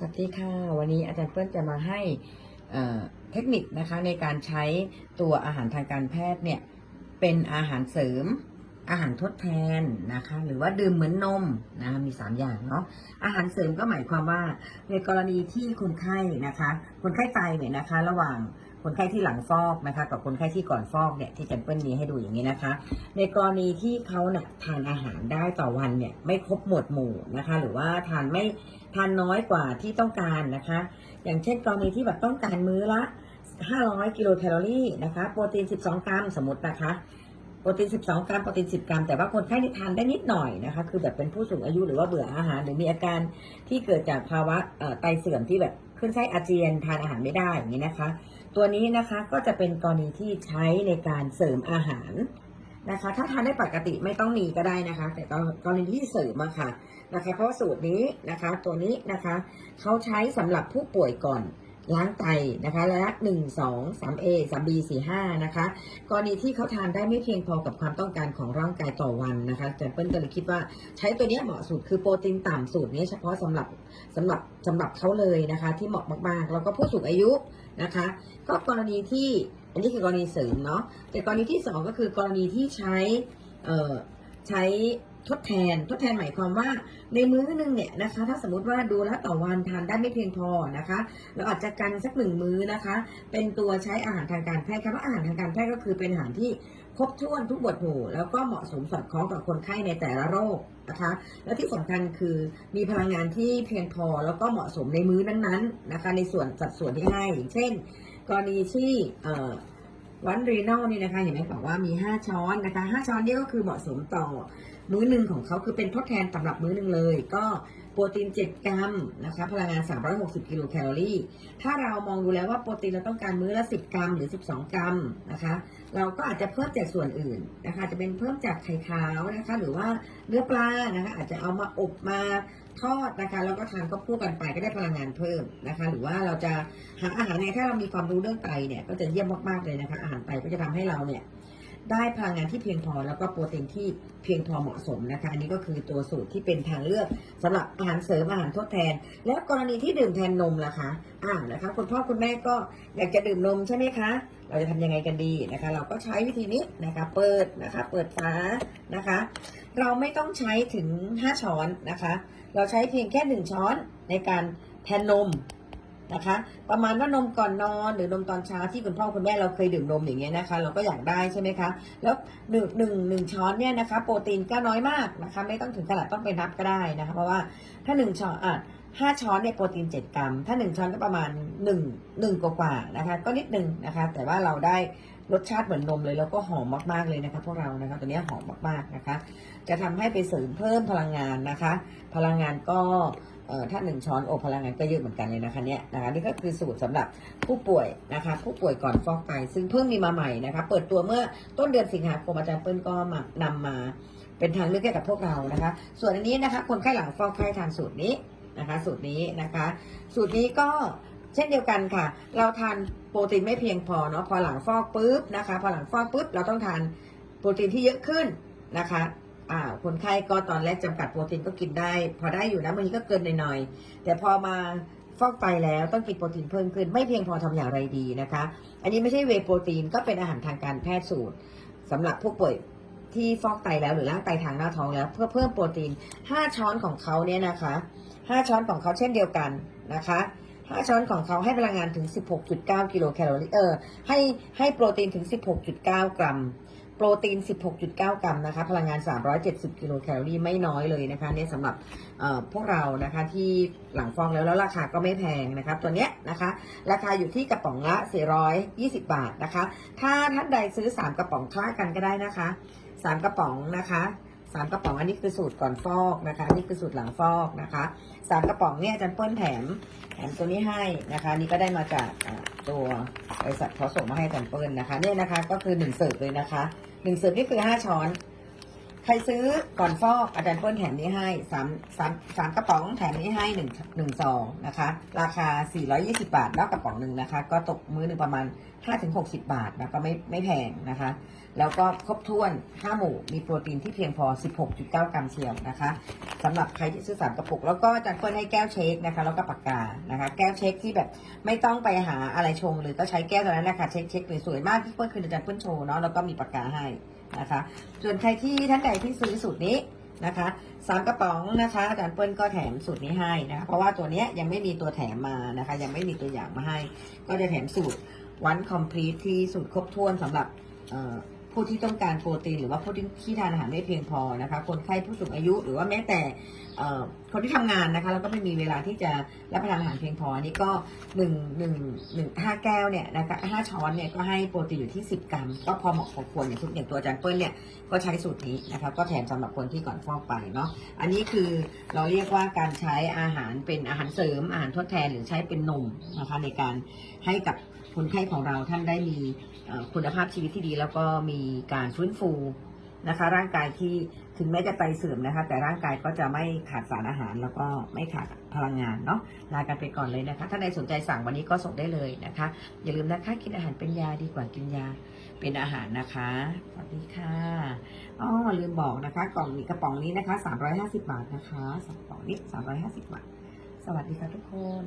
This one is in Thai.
สวัสดีค่ะ วันนี้อาจารย์เปิ้ลจะมาให้เทคนิคนะคะในการใช้ตัวอาหารทางการแพทย์เนี่ยเป็นอาหารเสริมอาหารทดแทนนะคะหรือว่าดื่มเหมือนนมนะคะมี 3 อย่างเนาะอาหารเสริมก็หมายความว่าในกรณีที่คนไข้นะคะคนไข้ตายเนี่ยนะคะระหว่าง คนไข้ที่หลังฟอกนะคะ กับคนไข้ที่ก่อนฟอกเนี่ยที่แจารย์เปิ้ลมีให้ดูอย่างนี้นะคะ ในกรณีที่เขาเนี่ยทานอาหารได้ต่อวันเนี่ยไม่ครบหมวดหมู่นะคะ หรือว่าทานไม่ทานน้อยกว่าที่ต้องการนะคะ อย่างเช่นกรณีที่แบบต้องการมื้อละ 500 กิโลแคลอรี่นะคะ โปรตีน 12 กรัมสมมตินะคะ โปรตีน 12 กรัม โปรตีน 10 กรัม แต่ว่าคนไข้ที่ทานได้นิดหน่อยนะคะ คือแบบเป็นผู้สูงอายุหรือว่าเบื่ออาหาร หรือมีอาการที่เกิดจากภาวะไตเสื่อมที่แบบขึ้นไส้อาเจียนทานอาหารไม่ได้อย่างนี้นะคะ ตัวนี้นะคะก็จะเป็นกรณีที่ใช้ในการเสริมอาหารนะคะ ถ้าทานได้ปกติไม่ต้องมีก็ได้นะคะ แต่กรณีที่เสริมอะค่ะนะคะ เพราะสูตรนี้นะคะ ตัวนี้นะคะเขาใช้สำหรับผู้ป่วยก่อน ล้างไตนะคะระยะหนึ่งสองสามเอสามบีสี่ห้านะคะกรณีที่เขาทานได้ไม่เพียงพอกับความต้องการของร่างกายต่อวันนะคะอาจารย์เปิ้ลก็เลยคิดว่าใช้ตัวนี้เหมาะสุดคือโปรตีนต่ำสูตรนี้เฉพาะสำหรับสำหรับสำหรับเขาเลยนะคะ ที่เหมาะมากๆ แล้วก็ผู้สูงอายุนะคะ ก็กรณีที่อันนี้คือกรณีเสริมเนาะแต่กรณีที่สองก็คือกรณีที่ใช้เอ่อใช้ทดแทน ทดแทนหมายความว่า ในมื้อหนึงเนี่ยนะคะ ถ้าสมมติว่าดูแลวต่อวันทานได้ไม่เพียงพอนะคะ เราอาจจะกันสักหนึ่งมื้อนะคะ เป็นตัวใช้อาหารทางการแพทย์คำว่าอาหารทางการแพทย์ก็คือเป็นอาหารที่ครบถ้วนทุกบทหมู่แล้วก็เหมาะสมสอดคล้องกับคนไข้ในแต่ละโรคนะคะ และที่สำคัญคือมีพลังงานที่เพียงพอแล้วก็เหมาะสมในมื้อนั้นๆนะคะ ในส่วนสัดส่วนที่ให้อย่างเช่น กรณีที่วันรีนอลนี่นะคะเห็นไหมบอกว่ามี 5 ช้อนนะคะ 5 ช้อนนี่ก็คือเหมาะสมต่อ มื้อหนึ่งของเขาคือเป็นทดแทนสำหรับมื้อหนึ่งเลย ก็โปรตีน 7 กรัมนะคะพลังงาน 360 กิโลแคลอรี่ ถ้าเรามองดูแล้วว่าโปรตีนเราต้องการมื้อละ 10 กรัมหรือ 12 กรัมนะคะ เราก็อาจจะเพิ่มจากส่วนอื่นนะคะจะเป็นเพิ่มจากไข่ขาวนะคะ หรือว่าเนื้อปลานะคะอาจจะเอามาอบมาทอดนะคะแล้วก็ทานก็คู่กันไปก็ได้พลังงานเพิ่มนะคะ หรือว่าเราจะหาอาหารเนี่ยถ้าเรามีความรู้เรื่องไตเนี่ยก็จะเยี่ยมมากๆเลยนะคะ อาหารไตก็จะทำให้เราเนี่ย ได้พลังงานที่เพียงพอแล้วก็โปรตีนที่เพียงพอเหมาะสมนะคะ อันนี้ก็คือตัวสูตรที่เป็นทางเลือกสำหรับอาหารเสริมอาหารทดแทน แล้วกรณีที่ดื่มแทนนมล่ะคะอ่านะคะคุณพ่อคุณแม่ก็อยากจะดื่มนมใช่ไหมคะ เราจะทำยังไงกันดีนะคะ เราก็ใช้วิธีนี้นะคะ เปิดนะคะเปิดฝานะคะ เราไม่ต้องใช้ถึง 5 ช้อนนะคะ เราใช้เพียงแค่ 1 ช้อนในการแทนนม นะคะ ประมาณว่านมก่อนนอนหรือนมตอนเช้าที่คุณพ่อคุณแม่เราเคยดื่มนมอย่างเงี้ยนะคะ เราก็อยากได้ใช่ไหมคะ แล้วหนึ่งหนึ่งหนึ่งช้อนเนี่ยนะคะ โปรตีนก็น้อยมากนะคะ ไม่ต้องถึงขนาดต้องไปนับก็ได้นะคะ เพราะว่าถ้าหนึ่งช้อนอะห้าช้อนเนี่ยโปรตีนเจ็ดกรัม ถ้าหนึ่งช้อนก็ประมาณหนึ่งหนึ่งกว่าๆนะคะ ก็นิดนึงนะคะ แต่ว่าเราได้รสชาติเหมือนนมเลยแล้วก็หอมมากๆเลยนะคะพวกเรานะคะตัวเนี้ยหอมมากๆนะคะ จะทำให้ไปเสริมเพิ่มพลังงานนะคะ พลังงานก็ ถ้าหนึ่งช้อนโอพลังงานก็เยอะเหมือนกันเลยนะคะเนี่ยนะคะนี่ก็คือสูตรสำหรับผู้ป่วยนะคะ ผู้ป่วยก่อนฟอกไตซึ่งเพิ่งมีมาใหม่นะคะ เปิดตัวเมื่อต้นเดือนสิงหาคมอาจารย์เปิ้ลก็มานำมาเป็นทางเลือกให้กับพวกเรานะคะ ส่วนอันนี้นะคะ คนไข้หลังฟอกไข้ทานสูตรนี้นะคะ สูตรนี้นะคะ สูตรนี้ก็เช่นเดียวกันค่ะ เราทานโปรตีนไม่เพียงพอเนาะพอหลังฟอกปุ๊บนะคะ พอหลังฟอกปุ๊บเราต้องทานโปรตีนที่เยอะขึ้นนะคะ คนไข้ก็ตอนแรกจำกัดโปรตีนก็กินได้ พอได้อยู่นะบางทีก็เกินหน่อยๆแต่พอมาฟอกไตแล้วต้องกินโปรตีนเพิ่มขึ้น ไม่เพียงพอทำอย่างไรดีนะคะ อันนี้ไม่ใช่เวโปรตีนก็เป็นอาหารทางการแพทย์สูตรสำหรับผู้ป่วยที่ฟอกไตแล้วหรือร่างไตทางหน้าท้องแล้ว เพื่อเพิ่มโปรตีน 5 ช้อนของเขาเนี่ยนะคะ 5 ช้อนของเขาเช่นเดียวกันนะคะ 5ช้อนของเขาให้พลังงานถึง 16.9 กิโลแคลอรี่ เออ ให้ให้โปรตีนถึง 16.9 กรัม โปรตีน 16.9 กรัมนะคะ พลังงาน 370 กิโลแคลอรี่ไม่น้อยเลยนะคะเนี่ยสำหรับพวกเรานะคะที่หลังฟองแล้วแล้วราคาก็ไม่แพงนะคะตัวเนี้ยนะคะ ราคาอยู่ที่กระป๋องละ 420 บาทนะคะ ถ้าท่านใดซื้อ 3 กระป๋องคล้ากันก็ได้นะคะ 3 กระป๋องนะคะ สามกระป๋องอันนี้คือสูตรก่อนฟอกนะคะน,นี่คือสูตรหลังฟอกนะคะสามกระป๋องเนี่ยอาจารย์เปิ้ลแถมแถมตัวนี้ให้นะคะ นี่ก็ได้มาจากตัวบริษัทเขาส่งมาให้อาจารย์เปิ้ลนะคะ เนี่ยนะคะก็คือหนึ่งเสิร์ฟเลยนะคะหนึ่งเสิร์ฟนี่คือห้าช้อน ใครซื้อก่อนฟอกอาจารย์เปิ้ลแถมนี้ให้สามสามสามกระป๋องแถมนี้ให้หนึ่งหนึ่งซองนะคะ ราคา 420 บาท แล้วกระป๋องหนึ่งนะคะ ก็ตกมื้อหนึ่งประมาณ 5-60 บาทนะก็ไม่ไม่แพงนะคะ แล้วก็ครบถ้วน 5 หมู่มีโปรตีนที่เพียงพอ 16.9 กรัมเชียวนะคะสำหรับใครที่ซื้อสามกระปุก แล้วก็อาจารย์เปิ้ลให้แก้วเช็คนะคะ แล้วก็ปากกานะคะ แก้วเช็คที่แบบไม่ต้องไปหาอะไรชงเลยก็ใช้แก้วตัวนั้นนะคะเช็คเช็คสวยมากที่เปิ้ลคืออาจารย์เปิ้ลโชว์เนาะแล้วก็มีปากกาให้ นะคะ ส่วนใครที่ท่านใดที่ซื้อสูตรนี้นะคะสามกระป๋องนะคะอาจารย์เปิ้ลก็แถมสูตรนี้ให้นะคะเพราะว่าตัวเนี้ยยังไม่มีตัวแถมมานะคะ ยังไม่มีตัวอย่างมาให้ ก็จะแถมสูตรวันคอมพลีทที่สูตรครบถ้วนสำหรับ ผู้ที่ต้องการโปรตีนหรือว่าผู้ที่ที่ทานอาหารไม่เพียงพอนะคะ คนไข้ผู้สูงอายุหรือว่าแม้แต่คนที่ทำงานนะคะแล้วก็ไม่มีเวลาที่จะรับประทานอาหารเพียงพออันนี้ก็หนึ่งหนึ่งหนึ่งห้าแก้วเนี่ยนะคะห้าช้อนเนี่ยก็ให้โปรตีนอยู่ที่10กรัม ก็พอเหมาะพอควรอย่างทุกอย่างตัวอาจารย์เปิ้ลเนี่ยก็ใช้สูตรนี้นะคะก็แถมสำหรับคนที่ก่อนฟอกไปเนาะอันนี้คือเราเรียกว่าการใช้อาหารเป็นอาหารเสริมอาหารทดแทนหรือใช้เป็นนมนะคะในการให้กับ คนไข้ของเราท่านได้มีคุณภาพชีวิตที่ดี แล้วก็มีการฟื้นฟูนะคะ ร่างกายที่ถึงแม้จะไตเสื่อมนะคะ แต่ร่างกายก็จะไม่ขาดสารอาหาร แล้วก็ไม่ขาดพลังงานเนาะลากันไปก่อนเลยนะคะ ถ้าใครสนใจสั่งวันนี้ก็ส่งได้เลยนะคะ อย่าลืมนะคะกินอาหารเป็นยาดีกว่ากินยาเป็นอาหารนะคะสวัสดีค่ะอ๋อลืมบอกนะคะ กล่องนี้กระป๋องนี้นะคะ 350 บาทนะคะสองกล่องนี้350 บาท สวัสดีค่ะทุกคน